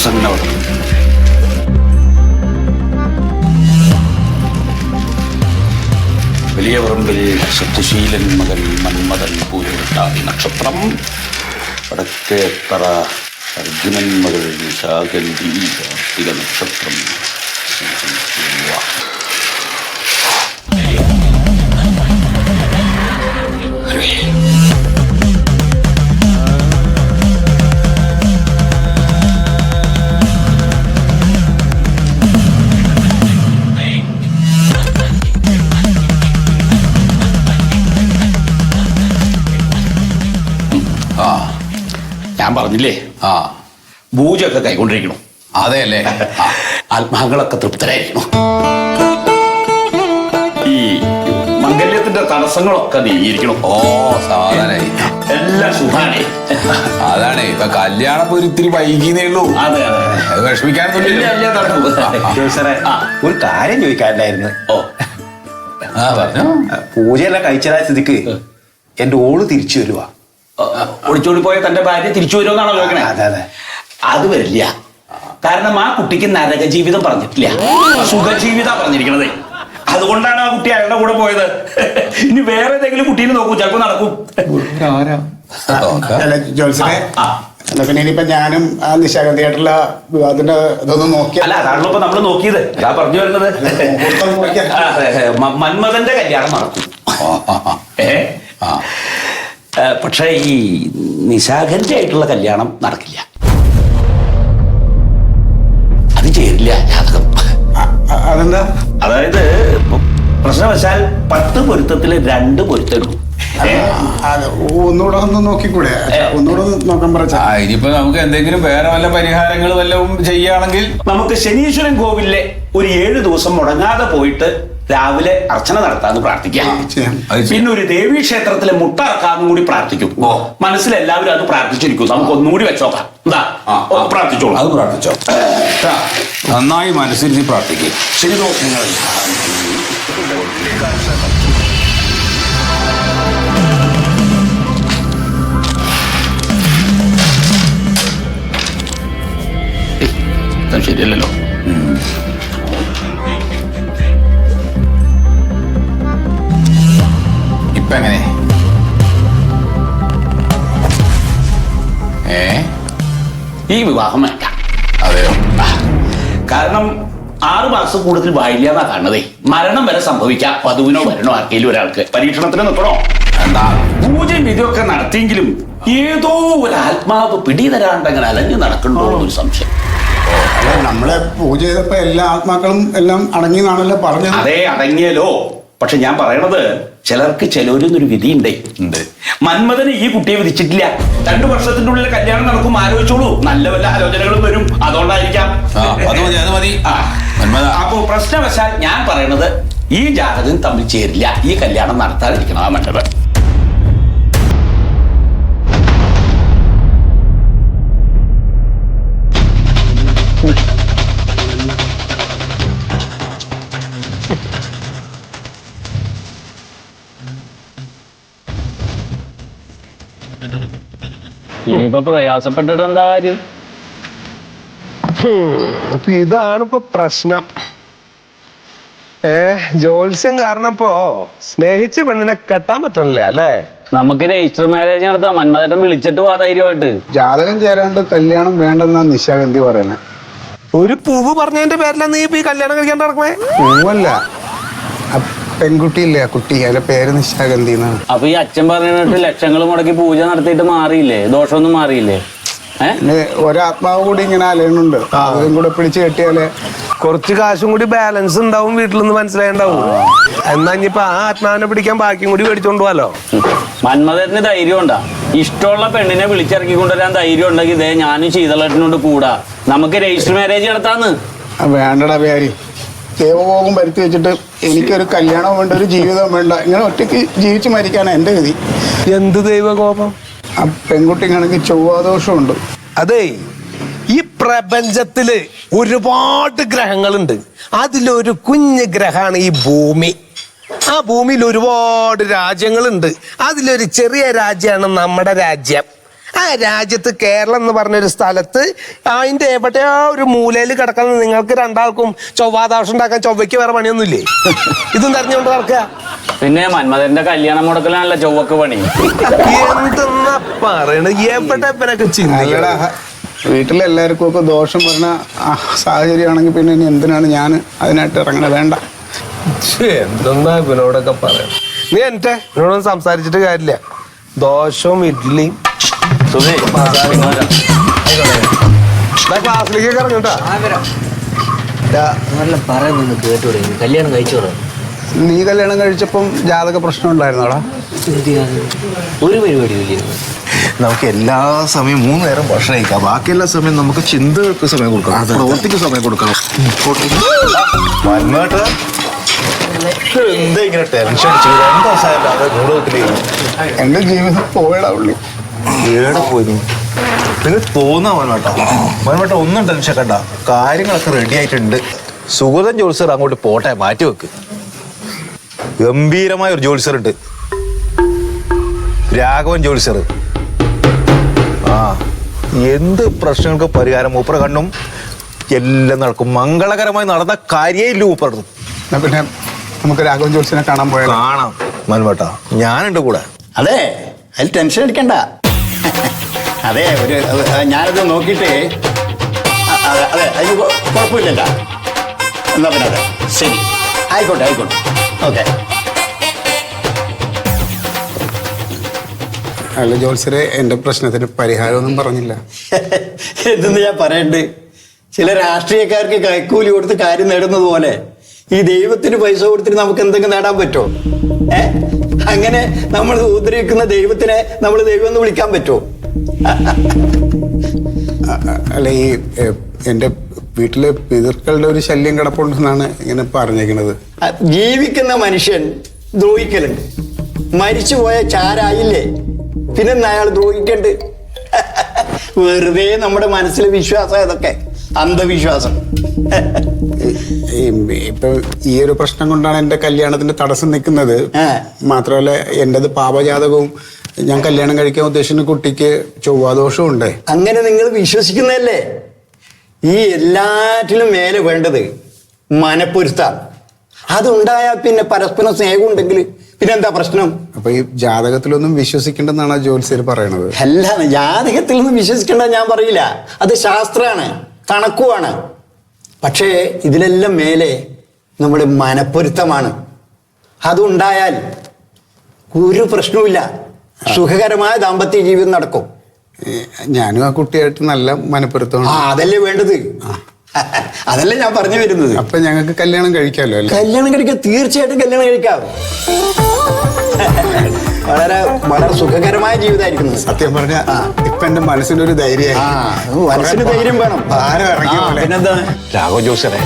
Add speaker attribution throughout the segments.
Speaker 1: പ്രസന്നവതി വലിയ പറമ്പിൽ സത്യശീലൻ മകൻ മന്മഥൻ പൂരട്ടാതി നക്ഷത്രം. വടക്കേത്തറ അർജുനൻ മകൾ നിശാഗന്ധി കാർത്തിക നക്ഷത്രം. ഞാൻ പറഞ്ഞില്ലേ
Speaker 2: ആ.
Speaker 1: പൂജയൊക്കെ കൈകൊണ്ടിരിക്കണം.
Speaker 2: അതെ അല്ലേ ആ,
Speaker 1: ആത്മാക്കളൊക്കെ തൃപ്തരായിരിക്കണം. ഈ മംഗല്യത്തിന്റെ തടസ്സങ്ങളൊക്കെ നീങ്ങിയിരിക്കണം.
Speaker 2: ഓ സാധാരണ.
Speaker 1: എല്ലാം സുഖാണേ.
Speaker 2: അതാണ് ഇപ്പൊ കല്യാണം ഇപ്പൊ ഒരു ഇത്തിരി വൈകിന്നേ ഉള്ളൂ.
Speaker 1: അതെ അതെ
Speaker 2: വിഷമിക്കാനൊന്നുമില്ല
Speaker 1: ആ.
Speaker 3: ഒരു കാര്യം ചോദിക്കാറുണ്ടായിരുന്നു
Speaker 1: ഓ.
Speaker 2: ആ പറഞ്ഞു.
Speaker 3: പൂജയെല്ലാം കഴിച്ചതായ സ്ഥിതിക്ക് എന്റെ ഓൾ തിരിച്ചു വരുവാ.
Speaker 1: ഒളിച്ചോടി പോയ തന്റെ ഭാര്യ തിരിച്ചു വരുമെന്നാണോ ചോദിക്കണേ
Speaker 3: അതെ അതെ.
Speaker 1: അത് വരില്ല. കാരണം ആ കുട്ടിക്ക് നരക ജീവിതം പറഞ്ഞിട്ടില്ല. സുഖജീവിതാ പറഞ്ഞിരിക്കണത്. അതുകൊണ്ടാണ് ആ കുട്ടി അയാളുടെ കൂടെ പോയത്. ഇനി വേറെ ഏതെങ്കിലും കുട്ടീനെ നോക്കൂ ചിലപ്പോ നടക്കും.
Speaker 4: ജോത്സനെ
Speaker 1: ആ.
Speaker 4: എന്നാ പിന്നെ ഇനിയിപ്പോ ഞാനും ആ നിശാഗന്ധിയായിട്ടുള്ള വിവാഹത്തിന്റെ ഇതൊന്നും നോക്കിയാ
Speaker 1: അല്ല അതാണല്ലോ ഇപ്പൊ നമ്മൾ നോക്കിയത്. അതാ പറഞ്ഞു വരുന്നത്. മന്മഥന്റെ കല്യാണം നടക്കും. ഏ, പക്ഷേ ഈ നിശാഖന്റെ ആയിട്ടുള്ള കല്യാണം നടക്കില്ല. അത് ചേരില്ല ജാതകം.
Speaker 4: അതെന്താ?
Speaker 1: അതായത് പ്രശ്നവശാൽ പത്ത് പൊരുത്തത്തിൽ രണ്ട് പൊരുത്തുള്ളൂ
Speaker 4: ഒന്നുകൂടെ ഒന്ന് നോക്കിക്കൂടെ? ഒന്നുകൂടെ നോക്കാൻ പറ
Speaker 2: ആ ഇനിയിപ്പോ നമുക്ക് എന്തെങ്കിലും വേറെ വല്ല പരിഹാരങ്ങൾ വല്ലതും ചെയ്യുകയാണെങ്കിൽ
Speaker 1: നമുക്ക് ശനീശ്വരൻ കോവിലിലെ ഒരു ഏഴ് ദിവസം മുടങ്ങാതെ പോയിട്ട് രാവിലെ അർച്ചന നടത്താന്ന് പ്രാർത്ഥിക്കാം. പിന്നെ ഒരു ദേവി ക്ഷേത്രത്തിലെ മുട്ട ഇറക്കാന്നും കൂടി പ്രാർത്ഥിക്കും. മനസ്സിൽ എല്ലാവരും അത് പ്രാർത്ഥിച്ചിരിക്കും. നമുക്ക് ഒന്നുകൂടി വെച്ചോക്കാം. എന്താ? പ്രാർത്ഥിച്ചോളൂ.
Speaker 2: അത് പ്രാർത്ഥിച്ചോ. നന്നായി നന്നായി നീ പ്രാർത്ഥിക്കും.
Speaker 1: ശരി ദോഷങ്ങൾ ശരിയല്ലല്ലോ. ഈ വിവാഹം വേണ്ട
Speaker 2: അതെയോ?
Speaker 1: കാരണം ആറ് മാസം കൂടുതൽ വായില്ല എന്നാ കാണുന്നതേ. മരണം വരെ സംഭവിക്കാം. വധുവിനോ വരണോ ആർക്കെങ്കിലും ഒരാൾക്ക്. പരീക്ഷണത്തിന് നിൽക്കണോ?
Speaker 2: എന്താ?
Speaker 1: പൂജയും വിധിയൊക്കെ നടത്തിയെങ്കിലും ഏതോ ഒരു ആത്മാവ് പിടി തരാണ്ടങ്ങനെ അലഞ്ഞു നടക്കണ്ടോ എന്നൊരു സംശയം.
Speaker 4: നമ്മളെ പൂജ ചെയ്തപ്പോ എല്ലാ ആത്മാക്കളും എല്ലാം അടങ്ങിയെന്നാണല്ലോ പറഞ്ഞത്.
Speaker 1: അതേ അടങ്ങിയല്ലോ. പക്ഷെ ഞാൻ പറയണത് ചിലർക്ക് ചിലവരെന്നൊരു വിധി
Speaker 2: ഉണ്ട്.
Speaker 1: മന്മഥന് ഈ കുട്ടിയെ വിധിച്ചിട്ടില്ല. രണ്ടു വർഷത്തിന്റെ ഉള്ളിൽ കല്യാണം നടക്കും ആലോചിച്ചോളൂ. നല്ല വല്ല ആലോചനകളും വരും. അതുകൊണ്ടായിരിക്കാം. അപ്പോ പ്രശ്നവശാൽ ഞാൻ പറയുന്നത് ഈ ജാതകം തമ്മിൽ ചേരില്ല. ഈ കല്യാണം നടത്താതിരിക്കണം ആ മണ്ഡപം
Speaker 5: ഇനിയിപ്പോ പ്രയാസപ്പെട്ടിട്ട് എന്താ കാര്യം
Speaker 6: അപ്പൊ ഇതാണ് ഇപ്പൊ പ്രശ്നം. ഏ ജോത്സ്യം കാരണം ഇപ്പോ സ്നേഹിച്ച പെണ്ണിനെ കെട്ടാൻ പറ്റണില്ല അല്ലേ?
Speaker 5: നമുക്ക് രജിസ്റ്റർ മാരേജ് നടത്താം. മന്മഥേട്ടൻ വിളിച്ചിട്ട് പോവാ ധൈര്യമായിട്ട്.
Speaker 4: ജാതകം ചേരാണ്ട് കല്യാണം വേണ്ടെന്നാ നിശാഗന്ധി പറയണേ.
Speaker 6: ഒരു പൂവ് പറഞ്ഞതിന്റെ പേരിലാ നീ ഇപ്പൊ ഈ കല്യാണം കഴിക്കാൻ നടക്കണേ?
Speaker 4: പൂവല്ല. പെൺകുട്ടിയില്ലേ ആ കുട്ടി? അതിന്റെ പേര് നിശാഗന്ധി എന്നാണ്.
Speaker 5: അപ്പൊ ഈ അച്ഛൻ പറഞ്ഞിട്ട് ലക്ഷങ്ങൾ മുടക്കി പൂജ നടത്തിയിട്ട് മാറിയില്ലേ? ദോഷമൊന്നും മാറിയില്ലേ? ഏഹ്
Speaker 4: ഒരാത്മാവ് കൂടി ഇങ്ങനെ അലയുന്നുണ്ട്. അതും കൂടെ പിടിച്ചു കെട്ടിയാലേ
Speaker 6: കുറച്ച് കാശും കൂടി ബാലൻസ് ഉണ്ടാവും വീട്ടിൽ നിന്ന് മനസ്സിലായിണ്ടാവും. എന്നാ ഇനിയിപ്പൊ ആ ആത്മാവിനെ പിടിക്കാൻ ബാക്കിയും കൂടി മേടിച്ചോണ്ട് പോവാലോ?
Speaker 5: മന്മഥേട്ടന് ധൈര്യം ഉണ്ടാ? ഇഷ്ടമുള്ള പെണ്ണിനെ വിളിച്ചിറക്കി കൊണ്ടുവരാൻ ധൈര്യം ഉണ്ടെങ്കിൽ ഇതേ ഞാനും ശീതളേട്ടനോട് കൂടാ. നമുക്ക് രജിസ്റ്റർ മാരേജ് നടത്താന്ന്.
Speaker 4: വേണ്ടടാ വ്യാരി ദൈവഭോഗം വരുത്തി വെച്ചിട്ട് എനിക്കൊരു കല്യാണം വേണ്ട ഒരു ജീവിതം വേണ്ട. ഇങ്ങനെ ഒറ്റയ്ക്ക് ജീവിച്ച് മരിക്കാനാണ് എന്റെ ഗതി.
Speaker 6: എന്ത് ദൈവകോപം?
Speaker 4: ആ പെൺകുട്ടിക്കാണെങ്കിൽ ചൊവ്വാദോഷമുണ്ട്.
Speaker 6: അതേ ഈ പ്രപഞ്ചത്തിൽ ഒരുപാട് ഗ്രഹങ്ങളുണ്ട്. അതിലൊരു കുഞ്ഞ് ഗ്രഹമാണ് ഈ ഭൂമി. ആ ഭൂമിയിൽ ഒരുപാട് രാജ്യങ്ങളുണ്ട്. അതിലൊരു ചെറിയ രാജ്യമാണ് നമ്മുടെ രാജ്യം. ആ രാജ്യത്ത് കേരളം എന്ന് പറഞ്ഞൊരു സ്ഥലത്ത് അതിന്റെ എവിടെയോ ഒരു മൂലയിൽ കിടക്കുന്ന നിങ്ങൾക്ക് രണ്ടാൾക്കും ചൊവ്വാദോഷം ഉണ്ടാക്കാൻ ചൊവ്വയ്ക്ക് വേറെ പണിയൊന്നുമില്ലേ? ഇതും തെരഞ്ഞുകൊണ്ട് നടക്കുക.
Speaker 5: പിന്നെ മന്മഥന്റെ കല്യാണം മുടക്കലാണല്ലോ ചൊവ്വക്ക് പണി.
Speaker 6: എന്തെന്നാ പറയണത് എവിടെ ചിന്തിക്കടാ
Speaker 4: വീട്ടിലെല്ലാവർക്കും ഒക്കെ ദോഷം വരുന്ന സാഹചര്യമാണെങ്കിൽ പിന്നെ ഇനി എന്തിനാണ് ഞാൻ അതിനായിട്ട് ഇറങ്ങണത്? വേണ്ട.
Speaker 6: എന്തെന്നാ ഇവനോടൊക്കെ പറയാം നീ എന്റെ ഇവനോടൊന്നും സംസാരിച്ചിട്ട് കാര്യമില്ല. ദോഷവും ഇഡ്ഡലിയും
Speaker 5: സുധേ.
Speaker 6: ദാ ക്ലാസ്സിലേക്ക് ഇറങ്ങട്ടാ
Speaker 7: പറയുന്നു കേട്ടോടെ കല്യാണം
Speaker 4: നീ കല്യാണം കഴിച്ചപ്പം ജാതക പ്രശ്നം ഉണ്ടായിരുന്നോടാ?
Speaker 7: ഒരു പരിപാടി
Speaker 3: നമുക്ക് എല്ലാ സമയം മൂന്ന് നേരം ഭക്ഷണം കഴിക്കാം. ബാക്കി എല്ലാ സമയം നമുക്ക് ചിന്തകൾക്ക് സമയം കൊടുക്കണം പ്രവൃത്തിക്ക് സമയം കൊടുക്കണം. എന്താ ഇങ്ങനെ ടെൻഷൻ അടിച്ചു രണ്ടു ദിവസമായിട്ട് അത് നൂറ്
Speaker 4: എന്റെ ജീവിതം പോയടാ ഉള്ളി.
Speaker 3: ഏടെ പോയി. പിന്നെ തോന്നാ മന്മേട്ട മന്മേട്ട ഒന്നും ടെൻഷൻ കണ്ട കാര്യങ്ങളൊക്കെ റെഡി ആയിട്ടുണ്ട്. സുഗതൻ ജോത്സർ അങ്ങോട്ട് പോട്ടെ മാറ്റി വെക്ക്. ഗംഭീരമായ ഒരു ജോത്സർ ഉണ്ട്. രാഘവൻ ജോത്സർ ആ എന്ത് പ്രശ്നങ്ങൾക്ക് പരിഹാരം? മൂപ്പറ കണ്ണും എല്ലാം നടക്കും. മംഗളകരമായി നടന്ന കാര്യേ ഇല്ല മൂപ്പറടുത്ത്
Speaker 4: എന്നാ പിന്നെ നമുക്ക് രാഘവൻ ജോത്സ്യനെ കാണാൻ പോയാൽ
Speaker 3: കാണാം. മന്മേട്ട ഞാനുണ്ട് കൂടെ.
Speaker 8: അതെ അതിൽ ടെൻഷൻ അടിക്കണ്ട. അതെ ഒരു ഞാനത് നോക്കിയിട്ട് അതെ അതെ അതിന് കുഴപ്പമില്ലല്ല. എന്നാ പിന്നെ അതെ. ശരി. ആയിക്കോട്ടെ ആയിക്കോട്ടെ. ഓക്കെ.
Speaker 4: അല്ല ജോത്സരെ എന്റെ പ്രശ്നത്തിന് പരിഹാരമൊന്നും പറഞ്ഞില്ല.
Speaker 8: എന്തെന്ന് ഞാൻ പറയണ്ട്? ചില രാഷ്ട്രീയക്കാർക്ക് കൈക്കൂലി കൊടുത്ത് കാര്യം നേടുന്നത് പോലെ ഈ ദൈവത്തിന് പൈസ കൊടുത്തിട്ട് നമുക്ക് എന്തെങ്കിലും നേടാൻ പറ്റുമോ? ഏ? അങ്ങനെ നമ്മൾ ഉദ്രവിക്കുന്ന ദൈവത്തിനെ നമ്മൾ ദൈവം എന്ന് വിളിക്കാൻ പറ്റുമോ?
Speaker 4: അല്ല ഈ എന്റെ എന്റെ വീട്ടിലെ പിതൃക്കളുടെ ഒരു ശല്യം കിടപ്പുണ്ടെന്നാണ് ഇങ്ങനെ
Speaker 8: പറഞ്ഞേക്കുന്നത് ജീവിക്കുന്ന മനുഷ്യൻ ദ്രോഹിക്കലുണ്ട്. മരിച്ചുപോയ ചാരായില്ലേ? പിന്നെ അയാൾ ദ്രോഹിക്കണ്ട്? വെറുതെ നമ്മുടെ മനസ്സിലെ വിശ്വാസം ഇതൊക്കെ അന്ധവിശ്വാസം.
Speaker 4: ഇപ്പൊ ഈ ഒരു പ്രശ്നം കൊണ്ടാണ് എന്റെ കല്യാണത്തിന്റെ തടസ്സം നിൽക്കുന്നത്. മാത്രമല്ല എന്റെത് പാപജാതകവും ഞാൻ കല്യാണം കഴിക്കാൻ ഉദ്ദേശിക്കുന്ന കുട്ടിക്ക് ചൊവ്വാദോഷമുണ്ട്
Speaker 8: അങ്ങനെ നിങ്ങൾ വിശ്വസിക്കുന്നതല്ലേ? ഈ എല്ലാറ്റിലും മേലെ വേണ്ടത് മനപ്പൊരുത്താണ് അതുണ്ടായാൽ പിന്നെ പരസ്പരം സ്നേഹം ഉണ്ടെങ്കിൽ പിന്നെന്താ പ്രശ്നം?
Speaker 4: അപ്പൊ ഈ ജാതകത്തിലൊന്നും വിശ്വസിക്കേണ്ടെന്നാണ് ജ്യോത്സ്യർ പറയണത്?
Speaker 8: അല്ല ജാതകത്തിലൊന്നും വിശ്വസിക്കണ്ട വിശ്വസിക്കേണ്ട ഞാൻ പറയില്ല. അത് ശാസ്ത്രമാണ് കണക്കുമാണ്. പക്ഷേ ഇതിലെല്ലാം മേലെ നമ്മുടെ മനപ്പൊരുത്തമാണ്. അതുണ്ടായാൽ ഒരു പ്രശ്നവുമില്ല. സുഖകരമായ ദാമ്പത്യ ജീവിതം നടക്കും.
Speaker 4: ഞാനും ആ കുട്ടിയായിട്ട് നല്ല
Speaker 8: ആ
Speaker 4: മനപ്പൊരുത്തമാണ്
Speaker 8: അതല്ലേ വേണ്ടത്? അതല്ലേ ഞാൻ പറഞ്ഞു വരുന്നത്.
Speaker 4: അപ്പൊ ഞങ്ങൾക്ക് കല്യാണം കഴിക്കാമല്ലോ അല്ലേ?
Speaker 8: കല്യാണം കഴിക്കാം. തീർച്ചയായിട്ടും കല്യാണം കഴിക്കാം. വളരെ വളരെ സുഖകരമായ ജീവിതമായിരിക്കും
Speaker 4: സത്യം പറഞ്ഞ ഇപ്പൊ എന്റെ മനസ്സിനൊരു ധൈര്യമായി.
Speaker 8: ആ മനസ്സിന് ധൈര്യം വേണം. പിന്നെന്താ?
Speaker 3: രാഘവ ജോസറെ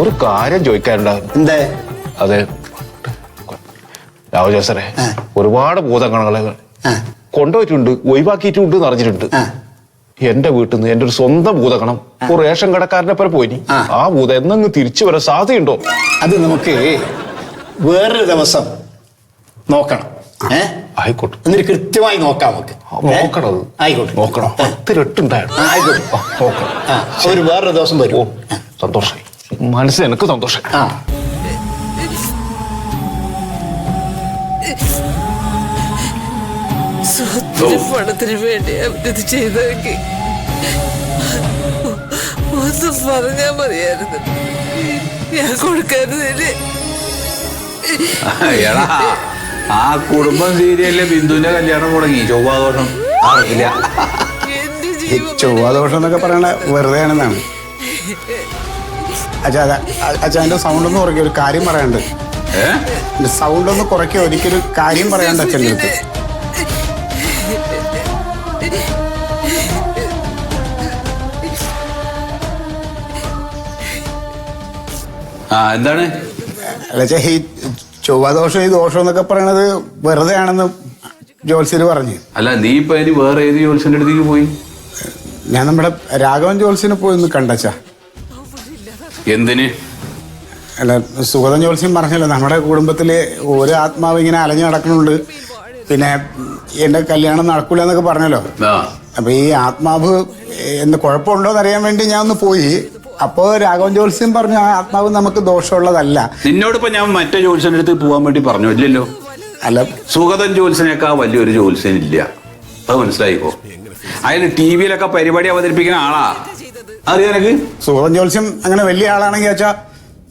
Speaker 3: ഒരു കാര്യം ചോദിക്കാറുണ്ടാവും
Speaker 8: എന്തേ?
Speaker 3: അതെ ജോസറെ ഒരുപാട് ഭൂതഗണങ്ങളെ കൊണ്ടുപോയിട്ടുണ്ട് ഒഴിവാക്കിയിട്ടുണ്ട് എന്ന് അറിഞ്ഞിട്ടുണ്ട്. എന്റെ വീട്ടിൽ നിന്ന് എന്റെ ഒരു സ്വന്തം ഭൂതഗണം ഒരു റേഷൻ കടക്കാരനെ പോലെ പോയി.
Speaker 8: ആ.
Speaker 3: ഭൂതം എന്നങ്ങ് തിരിച്ചു വരാൻ സാധ്യതയുണ്ടോ?
Speaker 8: അത് നമുക്ക് വേറൊരു ദിവസം നോക്കണം.
Speaker 3: ആയിക്കോട്ടെ.
Speaker 8: എന്നിട്ട് കൃത്യമായി നോക്കാം നമുക്ക്.
Speaker 3: നോക്കണം.
Speaker 8: ആയിക്കോട്ടെ.
Speaker 3: നോക്കണം. പത്തിരട്ടുണ്ടായിരുന്നു.
Speaker 8: ആയിക്കോട്ടെ.
Speaker 3: നോക്കണം.
Speaker 8: ഒരു വേറൊരു ദിവസം
Speaker 3: വരുമോ
Speaker 8: വരും
Speaker 3: സന്തോഷമായി മനസ്സിൽ എനിക്ക് സന്തോഷം
Speaker 8: ആ.
Speaker 9: സ്വത്തിന് പണത്തിന് വേണ്ടി അവരത് ചെയ്തെങ്കിൽ ഒന്ന് പറഞ്ഞാ മതിയായിരുന്നു. ഞാൻ കൊടുക്കരുതില്ലേ
Speaker 2: എടാ ആ കുടുംബം സീരിയലിലെ ബിന്ദുവിന്റെ കല്യാണം മുടങ്ങി. ചൊവ്വാദോഷം. അറിയില്ല.
Speaker 4: ചൊവ്വാദോഷം എന്നൊക്കെ പറയണ വെറുതെ ആണെന്നാണ്. അച്ഛാ അച്ഛാ എന്റെ സൗണ്ട് ഒന്ന് കുറയ്ക്കുക ഒരു കാര്യം എന്റെ സൗണ്ട് ഒന്ന് കുറയ്ക്ക ഒരിക്കലും കാര്യം പറയാണ്ട് അച്ഛന്റെ അടുത്ത്.
Speaker 2: ആ എന്താണ്?
Speaker 4: ഈ ചൊവ്വാദോഷം ഈ ദോഷം എന്നൊക്കെ പറയണത് വെറുതെ ആണെന്ന് ജോത്സ്യര് പറഞ്ഞു.
Speaker 2: അല്ല നീ ഇപ്പൊ ഇനി വേറെ ഏത് ജോത്സ്യന്റെ അടുത്തേക്ക് പോയി?
Speaker 4: ഞാൻ നമ്മുടെ രാഘവൻ ജോത്സ്യനെ പോയി ഒന്ന് കണ്ടച്ചാ.
Speaker 2: എന്തിന്?
Speaker 4: അല്ല സുഗതൻ ജോത്സ്യം പറഞ്ഞല്ലോ നമ്മുടെ കുടുംബത്തിൽ ഒരു ആത്മാവ് ഇങ്ങനെ അലഞ്ഞു നടക്കുന്നുണ്ട്. പിന്നെ എന്റെ കല്യാണം നടക്കൂല എന്നൊക്കെ പറഞ്ഞല്ലോ. അപ്പൊ ഈ ആത്മാവ് എന്ന് കുഴപ്പമുണ്ടോ എന്ന് അറിയാൻ വേണ്ടി ഞാൻ ഒന്ന് പോയി. അപ്പോൾ രാഘവൻ ജോത്സ്യം പറഞ്ഞു ആ ആത്മാവ് നമുക്ക് ദോഷമുള്ളതല്ല.
Speaker 2: നിന്നോടിപ്പോ ഞാൻ മറ്റേ ജോത്സ്യന്റെ അടുത്ത് പോകാൻ വേണ്ടി പറഞ്ഞു ഇല്ലല്ലോ?
Speaker 4: അല്ല.
Speaker 2: സുഗതൻ ജോത്സ്യനേക്കാൾ വലിയൊരു ജോത്സ്യൻ ഇല്ല അത് മനസ്സിലായിക്കോ അയാൾ ടി വിയിലൊക്കെ പരിപാടി അവതരിപ്പിക്കുന്ന ആളാ. അറിയാനക്ക്
Speaker 4: സുഗതൻ ജോത്സ്യം അങ്ങനെ വലിയ ആളാണെങ്കിൽ വെച്ചാൽ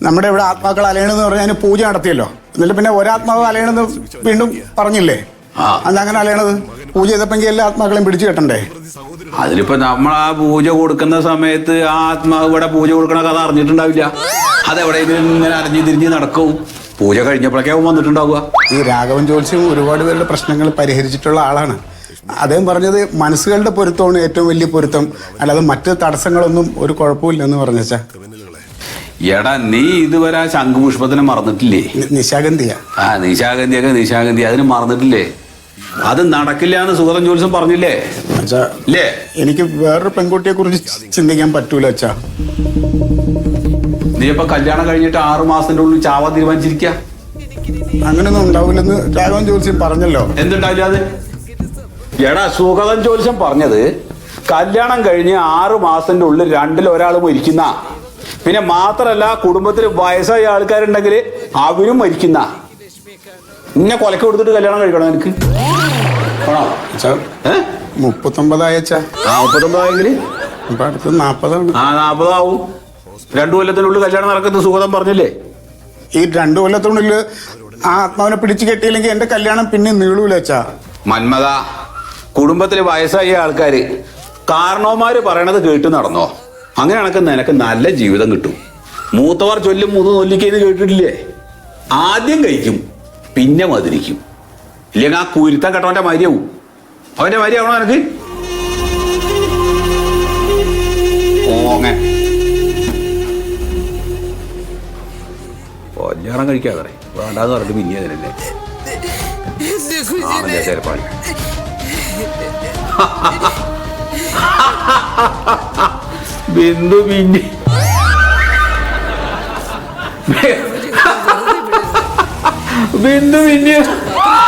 Speaker 4: നമ്മുടെ ഇവിടെ ആത്മാക്കൾ അലയണമെന്ന് പറഞ്ഞാൽ അതിന് പൂജ നടത്തിയല്ലോ. എന്നിട്ട് പിന്നെ ഒരാത്മാവ് അലയണമെന്ന് വീണ്ടും പറഞ്ഞില്ലേ?
Speaker 2: ആ.
Speaker 4: അത് അങ്ങനെ അലയണത് പൂജ ചെയ്തപ്പെങ്കിൽ എല്ലാ ആത്മാക്കളെയും പിടിച്ചു കെട്ടണ്ടേ?
Speaker 2: അതിലിപ്പോ നമ്മൾ ആ പൂജ കൊടുക്കുന്ന സമയത്ത് ആ ആത്മാവ് ഇവിടെ പൂജ കൊടുക്കണ കഥ അറിഞ്ഞിട്ടുണ്ടാവില്ല. അതെവിടെ ഇങ്ങനെ അറിഞ്ഞു തിരിഞ്ഞ് നടക്കും. പൂജ കഴിഞ്ഞപ്പോഴൊക്കെ വന്നിട്ടുണ്ടാവുക.
Speaker 4: ഈ രാഘവൻ ജോത്സ്യം ഒരുപാട് പേരുടെ പ്രശ്നങ്ങൾ പരിഹരിച്ചിട്ടുള്ള ആളാണ്. അദ്ദേഹം പറഞ്ഞത് മനസ്സുകളുടെ പൊരുത്തമാണ് ഏറ്റവും വലിയ പൊരുത്തം. അല്ലാതെ മറ്റ് തടസ്സങ്ങളൊന്നും ഒരു കുഴപ്പമില്ലെന്ന് പറഞ്ഞാ
Speaker 2: എടാ നീ ഇതുവരെ ആ ശംഖുപുഷ്പത്തിനെ മറന്നിട്ടില്ലേ?
Speaker 4: നിശാഗന്ധിയ.
Speaker 2: ആ നിശാഗന്ധിയൊക്കെ നിശാഗന്ധി അതിന് മറന്നിട്ടില്ലേ? അത് നടക്കില്ല എന്ന് സുഗതൻ ജോലിസം പറഞ്ഞില്ലേ?
Speaker 4: അച്ഛാ
Speaker 2: ഇല്ലേ?
Speaker 4: എനിക്ക് വേറൊരു പെൺകുട്ടിയെ കുറിച്ച് ചിന്തിക്കാൻ പറ്റൂല അച്ഛാ.
Speaker 2: നീ ഇപ്പൊ കല്യാണം കഴിഞ്ഞിട്ട് ആറു മാസത്തിന്റെ ഉള്ളിൽ ചാവാൻ തീരുമാനിച്ചിരിക്ക?
Speaker 4: അങ്ങനെയൊന്നും ഉണ്ടാവില്ലെന്ന് രാഘവൻ ജോത്സ്യം പറഞ്ഞല്ലോ.
Speaker 2: എന്തുണ്ടാവില്ല അത്? എടാ സുഗതൻ ജോത്സ്യം പറഞ്ഞത് കല്യാണം കഴിഞ്ഞ് ആറു മാസത്തിന്റെ ഉള്ളിൽ രണ്ടിൽ ഒരാൾ മരിക്കുന്ന. പിന്നെ മാത്രമല്ല കുടുംബത്തിൽ വയസ്സായ ആൾക്കാരുണ്ടെങ്കിൽ അവരും മരിക്കുന്ന. ഇന്നെ കൊലക്ക് കൊടുത്തിട്ട് കല്യാണം കഴിക്കണം എനിക്ക് ആണോ?
Speaker 4: മുപ്പത്തൊമ്പതായ
Speaker 2: ആ മുപ്പത്തൊമ്പതായെങ്കിൽ
Speaker 4: അപ്പൊ അടുത്ത് നാപ്പതാണ്.
Speaker 2: ആ നാൽപ്പതാവും രണ്ടു കൊല്ലത്തിനുള്ളിൽ കല്യാണം നടക്കുന്ന സുഗതം പറഞ്ഞില്ലേ?
Speaker 4: ഈ രണ്ടു കൊല്ലത്തിനുള്ളിൽ ആ ആത്മാവിനെ പിടിച്ചു കെട്ടിയില്ലെങ്കിൽ എന്റെ കല്യാണം പിന്നെ നീളൂല അച്ഛാ.
Speaker 2: മന്മത കുടുംബത്തിലെ വയസ്സായ ആൾക്കാര് കാരണവന്മാര് പറയണത് കേട്ട് നടന്നോ? അങ്ങനെയാണെങ്കിൽ നിനക്ക് നല്ല ജീവിതം കിട്ടും. മൂത്തവർ ചൊല്ലും മൂന്ന് നൊല്ലിക്കെന്ന് കേട്ടിട്ടില്ലേ? ആദ്യം കഴിക്കും പിന്നെ മതിരിക്കും ഇല്ലെങ്കിൽ ആ കുരുത്തം കെട്ടവന്റെ മര്യാവും അവന്റെ മരിയാവണോ നിനക്ക്? ഓങ്ങ കഴിക്കാതെ വേണ്ടാന്ന് പറഞ്ഞിട്ട് പിന്നെ അതിനല്ലേ.
Speaker 9: ha ha
Speaker 2: ha ചേരപ്പാടി ബിന്ദു പിന്നെ ബിന്ദു പിന്നെ